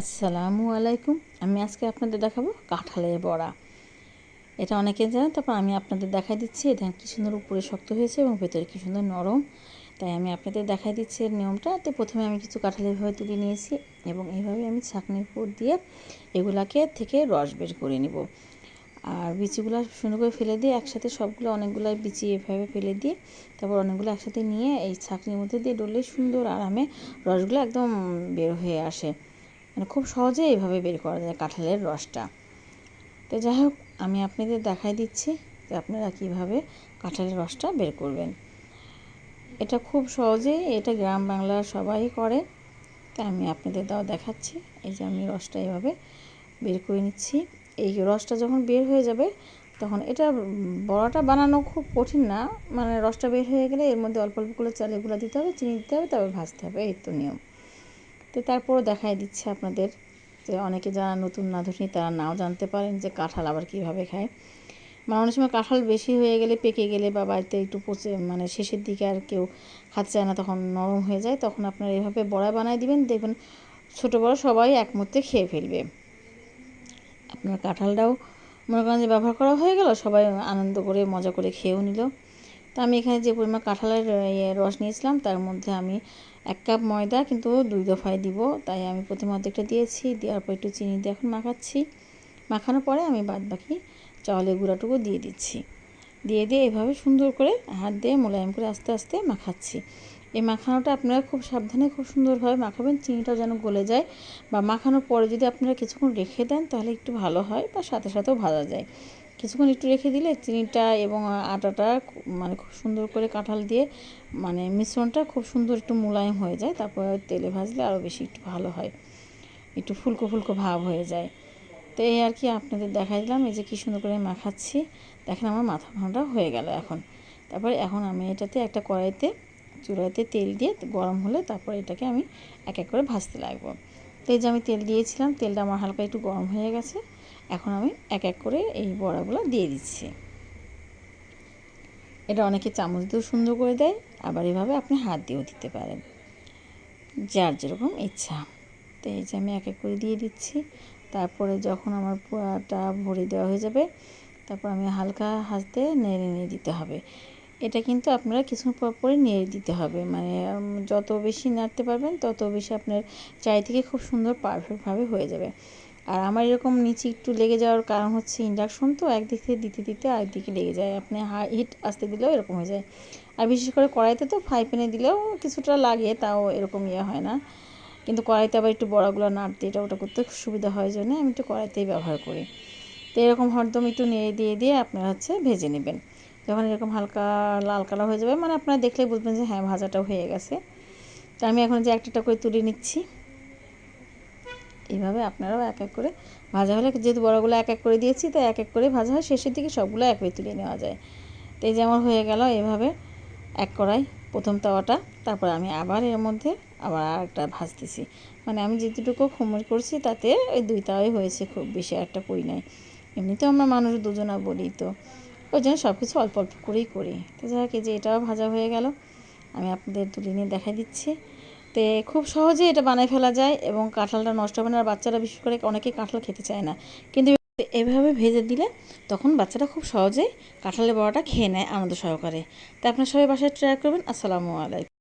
আসসালামু আলাইকুম। আমি আজকে আপনাদের দেখাবো কাঁঠালের বড়া। এটা অনেকে জানেন, তারপর আমি আপনাদের দেখাই দিচ্ছি এটা কী সুন্দর উপরে শক্ত হয়েছে এবং ভেতরে কী সুন্দর নরম। তাই আমি আপনাদের দেখাই দিচ্ছি এর নিয়মটা। তো প্রথমে আমি কিছু কাঁঠাল এভাবে তুলে নিয়েছি এবং এইভাবে আমি ছাঁকনির উপর দিয়ে এগুলাকে থেকে রস বের করে নিব। আর বিচিগুলো সুন্দর করে ফেলে দিয়ে একসাথে সবগুলো অনেকগুলো বিচি এভাবে ফেলে দিয়ে তারপর অনেকগুলো একসাথে নিয়ে এই ছাঁকনির মধ্যে দিয়ে ডললে সুন্দর আরামে রসগুলো একদম বের হয়ে আসে। মানে খুব সহজে এইভাবে বের করা যায় কাঁঠালের রসটা। তো যাই হোক আমি আপনাদের দেখাই দিচ্ছি যে আপনারা কীভাবে কাঁঠালের রসটা বের করবেন। এটা খুব সহজেই, এটা গ্রাম বাংলার সবাই করে, তাই আমি আপনাদের দাও দেখাচ্ছি। এই যে আমি রসটা এভাবে বের করে নিচ্ছি। এই রসটা যখন বের হয়ে যাবে, তখন এটা বড়াটা বানানো খুব কঠিন না মানে রসটা বের হয়ে গেলে এর মধ্যে অল্প অল্প করে চালেগুলো দিতে হবে, চিনি দিতে হবে তবে ভাজতে হবে, এই তো নিয়ম। তো তারপরও দেখাই দিচ্ছে আপনাদের যে অনেকে যারা নতুন নাধুনি, তারা নাও জানতে পারেন যে কাঁঠাল আবার কীভাবে খায়। মানে অনেক সময় কাঁঠাল বেশি হয়ে গেলে, পেকে গেলে বা বাড়িতে একটু পচে মানে শেষের দিকে আর কেউ খাতে চায় না, তখন নরম হয়ে যায়, তখন আপনারা এভাবে বড়া বানায় দিবেন। দেখবেন ছোটো বড় সবাই একমধ্যে খেয়ে ফেলবে। আপনার কাঁঠালটাও মনে করেন যে ব্যবহার করা হয়ে গেল, সবাই আনন্দ করে, মজা করে খেয়েও নিল। তো আমি এখানে যে পরিমাণ কাঁঠালের রস নিয়েছিলাম, তার মধ্যে আমি এক কাপ ময়দা কিন্তু দুই দফায় দিব। তাই আমি প্রথমে অর্ধেকটা দিয়েছি, দেওয়ার পর একটু চিনি দিয়ে এখন মাখাচ্ছি। মাখানোর পরে আমি বাদ বাকি চাউলের গুঁড়াটুকু দিয়ে দিচ্ছি। দিয়ে দিয়ে এভাবে সুন্দর করে হাত দিয়ে মোলায়েম করে আস্তে আস্তে মাখাচ্ছি। এই মাখানোটা আপনারা খুব সাবধানে, খুব সুন্দরভাবে মাখাবেন। চিনিটা যেন গলে যায় বা মাখানোর পরে যদি আপনারা কিছুক্ষণ রেখে দেন তাহলে একটু ভালো হয় বা সাথে সাথেও ভাজা যায়। কিছুক্ষণ একটু রেখে দিলে চিনিটা এবং আটাটা মানে খুব সুন্দর করে কাঁঠাল দিয়ে মানে মিশ্রণটা খুব সুন্দর একটু মোলায়েম হয়ে যায়, তারপর তেলে ভাজলে আরও বেশি একটু ভালো হয়। একটু ফুলকো ফুলকো ভাব হয়ে যায়। তো এই আর কি আপনাদের দেখাই দিলাম, এই যে কী সুন্দর করে মাখাচ্ছি। দেখেন আমার মাথা ভাঙাটা হয়ে গেল এখন। তারপরে এখন আমি এটাতে একটা কড়াইতে চুলাইতে তেল দিয়ে গরম হলে তারপর এটাকে আমি এক এক করে ভাজতে লাগবো। তো এই যে আমি তেল দিয়েছিলাম, তেলটা আমার হালকা একটু গরম হয়ে গেছে। এখন আমি এক এক করে এই বড়াগুলো দিয়ে দিচ্ছি। এটা অনেকে চামচ দিয়েও সুন্দর করে দেয়, আবার এভাবে আপনি হাত দিয়েও দিতে পারেন, যার যেরকম ইচ্ছা। তো এই যে আমি এক এক করে দিয়ে দিচ্ছি। তারপরে যখন আমার পোড়াটা ভরে দেওয়া হয়ে যাবে, তারপর আমি হালকা হাতে নেড়ে নিয়ে দিতে হবে। এটা কিন্তু আপনারা কিছুক্ষণ পর পরে নেড়ে দিতে হবে। মানে যত বেশি নাড়তে পারবেন, তত বেশি আপনার চাই থেকে খুব সুন্দর পারফেক্টভাবে হয়ে যাবে। আর আমার এরকম নিচে একটু লেগে যাওয়ার কারণ হচ্ছে ইন্ডাকশন তো একদিক থেকে দিতে দিতে আরেকদিকে লেগে যায়। আপনি হাই হিট আসতে দিলেও এরকম হয়ে যায়। আর বিশেষ করে কড়াইতে তো ফ্রাই প্যানে দিলেও কিছুটা লাগে, তাও এরকম ইয়ে হয় না। কিন্তু কড়াইতে আবার একটু বড়াগুলো নাড়তে এটা ওটা করতে সুবিধা হয় জন্য আমি একটু কড়াইতেই ব্যবহার করি। তো এরকম হরদম একটু নেড়ে দিয়ে দিয়ে আপনারা হচ্ছে ভেজে নেবেন। যখন এরকম হালকা লাল কালার হয়ে যাবে মানে আপনারা দেখলেই বুঝবেন যে হ্যাঁ ভাজাটাও হয়ে গেছে। তো আমি এখন যে একটা করে তুলে নিচ্ছি। এইভাবে আপনারাও এক এক করে ভাজা হলে যেহেতু বড়গুলো এক এক করে দিয়েছি তো এক এক করে ভাজা হয়, শেষের দিকে সবগুলো এক তুলে নেওয়া যায়। তো এই যেমন হয়ে গেল এভাবে এক কড়াই প্রথম তাওয়াটা, তারপর আমি আবার এর মধ্যে আবার আরেকটা ভাজতেছি। মানে আমি যেটুকু খুমুর করছি, তাতে ওই দুই তাওয়াই হয়েছে খুব বেশি একটা করি নাই। এমনিতেও আমরা মানুষ দুজনা বলি তো, ওই জন্য সব কিছু অল্প অল্প করেই করি। তো যাই হোক যে এটাও ভাজা হয়ে গেল। আমি আপনাদের তুলে নিয়ে দেখাই দিচ্ছি। তো খুব সহজে এটা বানায় ফেলা যায় এবং কাঁঠালটা নষ্ট হবে না, আর বাচ্চারা বিশেষ করে অনেকে কাঁঠাল খেতে চায় না। কিন্তু এভাবে ভেজে দিলে তখন বাচ্চারা খুব সহজেই কাঁঠালের বড়াটা খেয়ে নেয় আনন্দ সহকারে। তা আপনার সবাই বাসায় ট্রাই করবেন। আসসালামু আলাইকুম।